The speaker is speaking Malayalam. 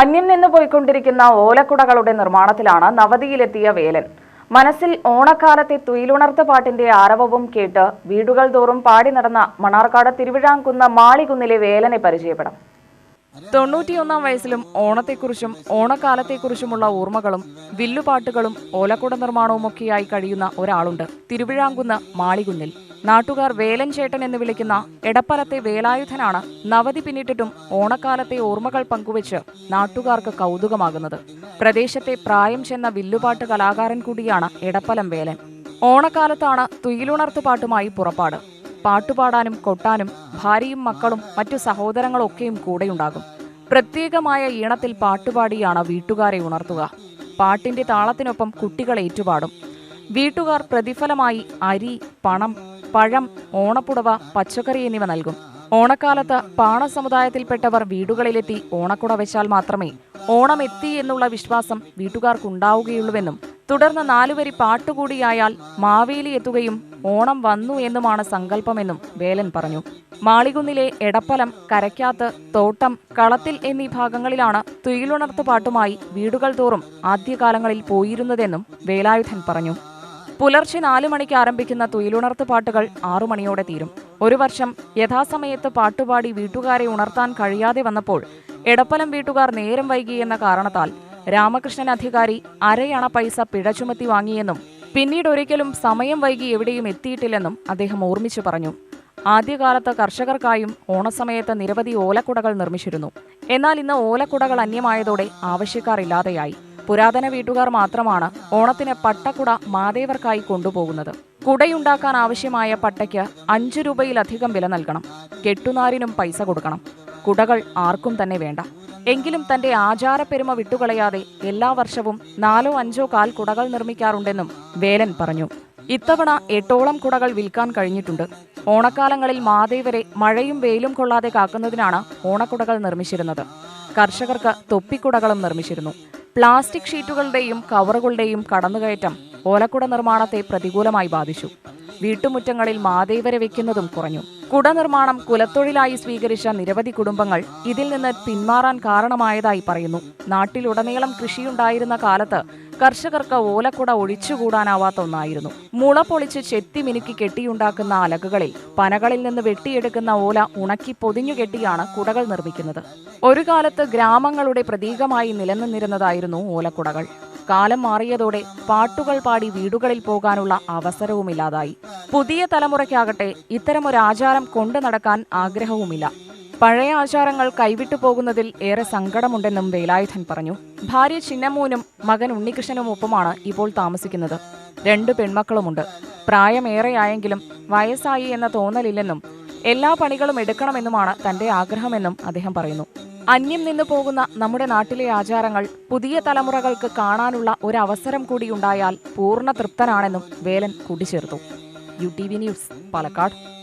അന്യം നിന്ന് പോയിക്കൊണ്ടിരിക്കുന്ന ഓലക്കുടകളുടെ നിർമ്മാണത്തിലാണ് നവതിയിലെത്തിയ വേലൻ. മനസ്സിൽ ഓണക്കാലത്തെ തുയിലുണർത്ത പാട്ടിന്റെ ആരവവും കേട്ട് വീടുകൾ തോറും പാടി നടന്ന മണാർക്കാട് തിരുവിഴാംകുന്ന മാളികുന്നിലെ വേലനെ പരിചയപ്പെടാം. തൊണ്ണൂറ്റിയൊന്നാം വയസ്സിലും ഓണത്തെക്കുറിച്ചും ഓണക്കാലത്തെക്കുറിച്ചുമുള്ള ഓർമ്മകളും വില്ലുപാട്ടുകളും ഓലക്കുട നിർമ്മാണവുമൊക്കെയായി കഴിയുന്ന ഒരാളുണ്ട്. തിരുവിഴാംകുന്ന് മാളികുന്നിൽ. നാട്ടുകാർ വേലൻ ചേട്ടൻ എന്ന് വിളിക്കുന്ന എടപ്പലത്തെ വേലായുധനാണ് നവതി പിന്നിട്ടിട്ടും ഓണക്കാലത്തെ ഓർമ്മകൾ പങ്കുവച്ച് നാട്ടുകാർക്ക് കൗതുകമാകുന്നത്. പ്രദേശത്തെ പ്രായം ചെന്ന വില്ലുപാട്ട് കലാകാരൻ കൂടിയാണ് എടപ്പലം വേലൻ. ഓണക്കാലത്താണ് തുയിലുണർത്തുപാട്ടുമായി പുറപ്പാട്. പാട്ടുപാടാനും കൊട്ടാനും ഭാര്യയും മക്കളും മറ്റു സഹോദരങ്ങളൊക്കെയും കൂടെയുണ്ടാകും. പ്രത്യേകമായ ഈണത്തിൽ പാട്ടുപാടിയാണ് വീട്ടുകാരെ ഉണർത്തുക. പാട്ടിന്റെ താളത്തിനൊപ്പം കുട്ടികൾ ഏറ്റുപാടും. വീട്ടുകാർ പ്രതിഫലമായി അരി പണം പഴം ഓണപ്പുടവ പച്ചക്കറി എന്നിവ നൽകും. ഓണക്കാലത്ത് പാണ സമുദായത്തിൽപ്പെട്ടവർ വീടുകളിലെത്തി ഓണക്കുട വെച്ചാൽ മാത്രമേ ഓണം എത്തി എന്നുള്ള വിശ്വാസം വീട്ടുകാർക്കുണ്ടാവുകയുള്ളൂവെന്നും തുടർന്ന് നാലുവരി പാട്ടുകൂടിയായാൽ മാവേലി എത്തുകയും ഓണം വന്നു എന്നുമാണ് സങ്കല്പമെന്നും വേലൻ പറഞ്ഞു. മാളികുന്നിലെ എടപ്പലം കരയ്ക്കാത്ത് തോട്ടം കളത്തിൽ എന്നീ ഭാഗങ്ങളിലാണ് തുയിലുണർത്തു പാട്ടുമായി വീടുകൾ തോറും ആദ്യകാലങ്ങളിൽ പോയിരുന്നതെന്നും വേലായുധൻ പറഞ്ഞു. പുലർച്ചെ നാലു മണിക്ക് ആരംഭിക്കുന്ന തുയിലുണർത്ത് പാട്ടുകൾ ആറു മണിയോടെ തീരും. ഒരു വർഷം യഥാസമയത്ത് പാട്ടുപാടി വീട്ടുകാരെ ഉണർത്താൻ കഴിയാതെ വന്നപ്പോൾ എടപ്പലം വീട്ടുകാർ നേരം വൈകി എന്ന കാരണത്താൽ രാമകൃഷ്ണൻ അധികാരി അരയണ പൈസ പിഴ ചുമത്തി വാങ്ങിയെന്നും പിന്നീട് ഒരിക്കലും സമയം വൈകി എവിടെയും എത്തിയിട്ടില്ലെന്നും അദ്ദേഹം ഓർമ്മിച്ചു പറഞ്ഞു. ആദ്യകാലത്ത് കർഷകർക്കായും ഓണസമയത്ത് നിരവധി ഓലക്കുടകൾ നിർമ്മിച്ചിരുന്നു. എന്നാൽ ഇന്ന് ഓലക്കുടകൾ അന്യമായതോടെ ആവശ്യക്കാർ ഇല്ലാതെയായി. പുരാതന വീട്ടുകാർ മാത്രമാണ് ഓണത്തിന് പട്ടക്കുട മാതേവർക്കായി കൊണ്ടുപോകുന്നത്. കുടയുണ്ടാക്കാൻ ആവശ്യമായ പട്ടയ്ക്ക് അഞ്ചു രൂപയിലധികം വില നൽകണം. കെട്ടുനാരിനും പൈസ കൊടുക്കണം. കുടകൾ ആർക്കും തന്നെ വേണ്ട. എങ്കിലും തന്റെ ആചാരപ്പെരുമ വിട്ടുകളയാതെ എല്ലാ വർഷവും നാലോ അഞ്ചോ കാൽ കുടകൾ നിർമ്മിക്കാറുണ്ടെന്നും വേലൻ പറഞ്ഞു. ഇത്തവണ എട്ടോളം കുടകൾ വിൽക്കാൻ കഴിഞ്ഞിട്ടുണ്ട്. ഓണക്കാലങ്ങളിൽ മാതേവരെ മഴയും വെയിലും കൊള്ളാതെ കാക്കുന്നതിനാണ് ഓണക്കുടകൾ നിർമ്മിച്ചിരുന്നത്. കർഷകർക്ക് തൊപ്പിക്കുടകളും നിർമ്മിച്ചിരുന്നു. പ്ലാസ്റ്റിക് ഷീറ്റുകളുടെയും കവറുകളുടെയും കടന്നുകയറ്റം ഓലക്കുട നിർമ്മാണത്തെ പ്രതികൂലമായി ബാധിച്ചു. വീട്ടുമുറ്റങ്ങളിൽ മാതേവരെ വെക്കുന്നതും കുറഞ്ഞു. കുട നിർമ്മാണം കുലത്തൊഴിലായി സ്വീകരിച്ച നിരവധി കുടുംബങ്ങൾ ഇതിൽ നിന്ന് പിന്മാറാൻ കാരണമായതായി പറയുന്നു. നാട്ടിലുടനീളം കൃഷിയുണ്ടായിരുന്ന കാലത്ത് കർഷകർക്ക് ഓലക്കുട ഒഴിച്ചുകൂടാനാവാത്ത ഒന്നായിരുന്നു. മുള പൊളിച്ച് ചെത്തി മിനുക്കി കെട്ടിയുണ്ടാക്കുന്ന അലകുകളിൽ പനകളിൽ നിന്ന് വെട്ടിയെടുക്കുന്ന ഓല ഉണക്കി പൊതിഞ്ഞു കെട്ടിയാണ് കുടകൾ നിർമ്മിക്കുന്നത്. ഒരു കാലത്ത് ഗ്രാമങ്ങളുടെ പ്രതീകമായി നിലനിന്നിരുന്നതായിരുന്നു ഓലക്കുടകൾ. കാലം മാറിയതോടെ പാട്ടുകൾ പാടി വീടുകളിൽ പോകാനുള്ള അവസരവുമില്ലാതായി. പുതിയ തലമുറയ്ക്കാകട്ടെ ഇത്തരമൊരു ആചാരം കൊണ്ടു നടക്കാൻ ആഗ്രഹവുമില്ല. പഴയ ആചാരങ്ങൾ കൈവിട്ടു പോകുന്നതിൽ ഏറെ സങ്കടമുണ്ടെന്നും വേലായുധൻ പറഞ്ഞു. ഭാര്യ ചിന്നമ്മൂനും മകൻ ഉണ്ണികൃഷ്ണനും ഒപ്പമാണ് ഇപ്പോൾ താമസിക്കുന്നത്. രണ്ടു പെൺമക്കളുമുണ്ട്. പ്രായമേറെയായെങ്കിലും വയസ്സായി എന്ന തോന്നലില്ലെന്നും എല്ലാ പണികളും എടുക്കണമെന്നുമാണ് തന്റെ ആഗ്രഹമെന്നും അദ്ദേഹം പറയുന്നു. അന്യം നിന്നു പോകുന്ന നമ്മുടെ നാട്ടിലെ ആചാരങ്ങൾ പുതിയ തലമുറകൾക്ക് കാണാനുള്ള ഒരു അവസരം കൂടി ഉണ്ടായാൽ പൂർണ തൃപ്തനാണെന്നും വേലൻ കൂട്ടിച്ചേർത്തു. U T V news Palakkad.